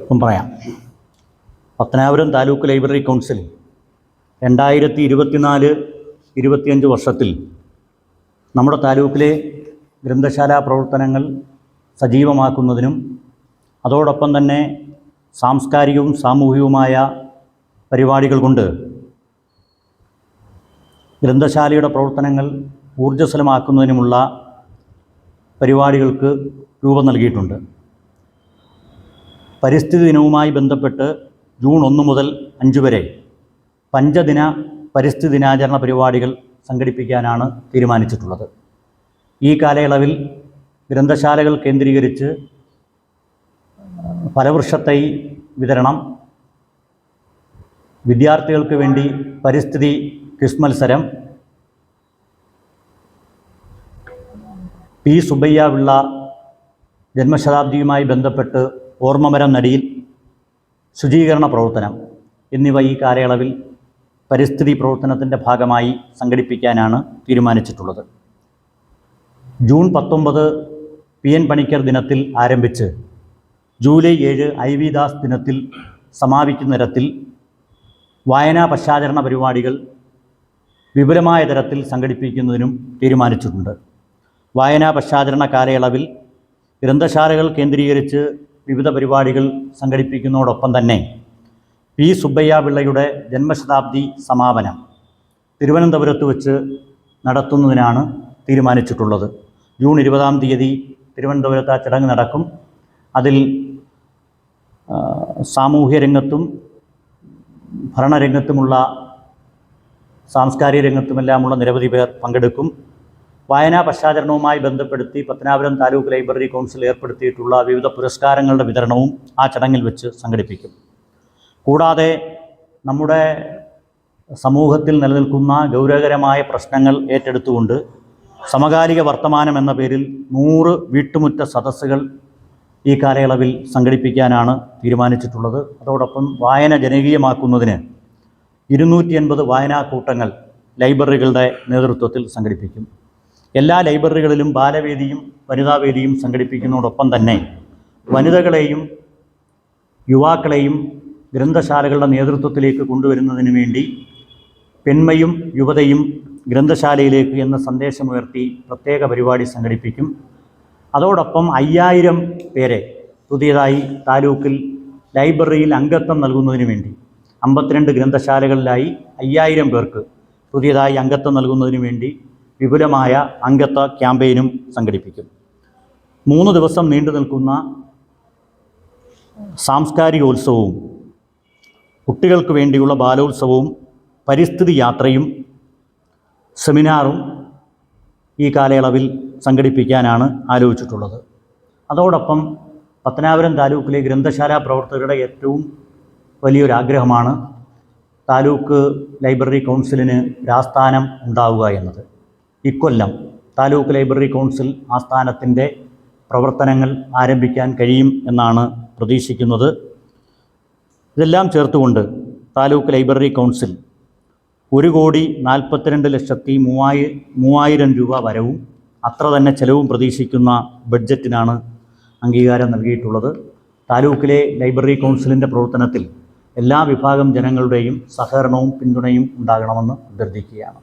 ഇപ്പം പറയാം. Pathanapuram taluk library council രണ്ടായിരത്തി ഇരുപത്തിനാല് ഇരുപത്തിയഞ്ച് വർഷത്തിൽ നമ്മുടെ താലൂക്കിലെ ഗ്രന്ഥശാലാ പ്രവർത്തനങ്ങൾ സജീവമാക്കുന്നതിനും അതോടൊപ്പം തന്നെ സാംസ്കാരികവും സാമൂഹികവുമായ പരിപാടികൾ കൊണ്ട് ഗ്രന്ഥശാലയുടെ പ്രവർത്തനങ്ങൾ ഊർജസ്വലമാക്കുന്നതിനുമുള്ള പരിപാടികൾക്ക് രൂപം നൽകിയിട്ടുണ്ട്. പരിസ്ഥിതി ദിനവുമായി ബന്ധപ്പെട്ട് ജൂൺ ഒന്ന് മുതൽ അഞ്ച് വരെ പഞ്ചദിന പരിസ്ഥിതി ദിനാചരണ പരിപാടികൾ സംഘടിപ്പിക്കാനാണ് തീരുമാനിച്ചിട്ടുള്ളത്. ഈ കാലയളവിൽ ഗ്രന്ഥശാലകൾ കേന്ദ്രീകരിച്ച് ഫലവൃക്ഷത്തൈ വിതരണം വിദ്യാർത്ഥികൾക്ക് വേണ്ടി പരിസ്ഥിതി ക്വിസ് മത്സരം പി സുബയ്യ പിള്ള ജന്മശതാബ്ദിയുമായി ബന്ധപ്പെട്ട് ഓർമ്മമരം നടിയിൽ ശുചീകരണ പ്രവർത്തനം എന്നിവ ഈ കാലയളവിൽ പരിസ്ഥിതി പ്രവർത്തനത്തിന്റെ ഭാഗമായി സംഘടിപ്പിക്കാനാണ് തീരുമാനിച്ചിട്ടുള്ളത്. ജൂൺ പത്തൊമ്പത് പി എൻ പണിക്കർ ദിനത്തിൽ ആരംഭിച്ച് ജൂലൈ ഏഴ് ഐ വി ദാസ് ദിനത്തിൽ സമാപിക്കുന്ന തരത്തിൽ വായനാ പശ്ചാചരണ പരിപാടികൾ വിപുലമായ തരത്തിൽ സംഘടിപ്പിക്കുന്നതിനും തീരുമാനിച്ചിട്ടുണ്ട്. വായനാ പശ്ചാചരണ കാലയളവിൽ ഗ്രന്ഥശാലകൾ കേന്ദ്രീകരിച്ച് വിവിധ പരിപാടികൾ സംഘടിപ്പിക്കുന്നതോടൊപ്പം തന്നെ പി. സുബ്ബയ്യ പിള്ളയുടെ ജന്മശതാബ്ദി സമാപനം തിരുവനന്തപുരത്ത് വെച്ച് നടത്തുന്നതിനാണ് തീരുമാനിച്ചിട്ടുള്ളത്. ജൂൺ ഇരുപതാം തീയതി തിരുവനന്തപുരത്ത് ആ ചടങ്ങ് നടക്കും. അതിൽ സാമൂഹ്യ രംഗത്തും ഭരണരംഗത്തുമുള്ള സാംസ്കാരിക രംഗത്തുമെല്ലാമുള്ള നിരവധി പേർ പങ്കെടുക്കും. വായനാ പശ്ചാചരണവുമായി ബന്ധപ്പെടുത്തി പത്തനാപുരം താലൂക്ക് ലൈബ്രറി കൗൺസിൽ ഏർപ്പെടുത്തിയിട്ടുള്ള വിവിധ പുരസ്കാരങ്ങളുടെ വിതരണവും ആ ചടങ്ങിൽ വെച്ച് സംഘടിപ്പിക്കും. കൂടാതെ നമ്മുടെ സമൂഹത്തിൽ നിലനിൽക്കുന്ന ഗൗരവകരമായ പ്രശ്നങ്ങൾ ഏറ്റെടുത്തുകൊണ്ട് സമകാലിക വർത്തമാനം എന്ന പേരിൽ നൂറ് വീട്ടുമുറ്റ സദസ്സുകൾ ഈ കാലയളവിൽ സംഘടിപ്പിക്കാനാണ് തീരുമാനിച്ചിട്ടുള്ളത്. അതോടൊപ്പം വായന ജനകീയമാക്കുന്നതിന് ഇരുന്നൂറ്റി എൺപത് വായനാക്കൂട്ടങ്ങൾ ലൈബ്രറികളുടെ നേതൃത്വത്തിൽ സംഘടിപ്പിക്കും. എല്ലാ ലൈബ്രറികളിലും ബാലവേദിയും വനിതാവേദിയും സംഘടിപ്പിക്കുന്നതോടൊപ്പം തന്നെ വനിതകളെയും യുവാക്കളെയും ഗ്രന്ഥശാലകളുടെ നേതൃത്വത്തിലേക്ക് കൊണ്ടുവരുന്നതിന് വേണ്ടി പെൺമയും യുവതയും ഗ്രന്ഥശാലയിലേക്ക് എന്ന സന്ദേശമുയർത്തി പ്രത്യേക പരിപാടി സംഘടിപ്പിക്കും. അതോടൊപ്പം അയ്യായിരം പേരെ പുതിയതായി താലൂക്കിൽ ലൈബ്രറിയിൽ അംഗത്വം നൽകുന്നതിന് വേണ്ടി അമ്പത്തിരണ്ട് ഗ്രന്ഥശാലകളിലായി അയ്യായിരം പേർക്ക് പുതിയതായി അംഗത്വം നൽകുന്നതിന് വേണ്ടി വിപുലമായ അംഗത്വ ക്യാമ്പയിനും സംഘടിപ്പിക്കും. മൂന്ന് ദിവസം നീണ്ടു നിൽക്കുന്ന സാംസ്കാരികോത്സവവും കുട്ടികൾക്ക് വേണ്ടിയുള്ള ബാലോത്സവവും പരിസ്ഥിതി യാത്രയും സെമിനാറും ഈ കാലയളവിൽ സംഘടിപ്പിക്കാനാണ് ആലോചിച്ചിട്ടുള്ളത്. അതോടൊപ്പം പത്തനാപുരം താലൂക്കിലെ ഗ്രന്ഥശാല പ്രവർത്തകരുടെ ഏറ്റവും വലിയൊരാഗ്രഹമാണ് താലൂക്ക് ലൈബ്രറി കൗൺസിലിന് രാസ്ഥാനം ഉണ്ടാവുക എന്നത്. ഇക്കൊല്ലം താലൂക്ക് ലൈബ്രറി കൗൺസിൽ ആസ്ഥാനത്തിന്റെ പ്രവർത്തനങ്ങൾ ആരംഭിക്കാൻ കഴിയും എന്നാണ് പ്രതീക്ഷിക്കുന്നത്. ഇതെല്ലാം ചേർത്തുകൊണ്ട് താലൂക്ക് ലൈബ്രറി കൗൺസിൽ ഒരു കോടി നാൽപ്പത്തിരണ്ട് ലക്ഷത്തി മൂവായി മൂവായിരം രൂപ വരവും അത്ര തന്നെ ചെലവും പ്രതീക്ഷിക്കുന്ന ബഡ്ജറ്റിനാണ് അംഗീകാരം നൽകിയിട്ടുള്ളത്. താലൂക്കിലെ ലൈബ്രറി കൗൺസിലിന്റെ പ്രവർത്തനത്തിൽ എല്ലാ വിഭാഗം ജനങ്ങളുടെയും സഹകരണവും പിന്തുണയും ഉണ്ടാകണമെന്ന് അഭ്യർത്ഥിക്കുകയാണ്.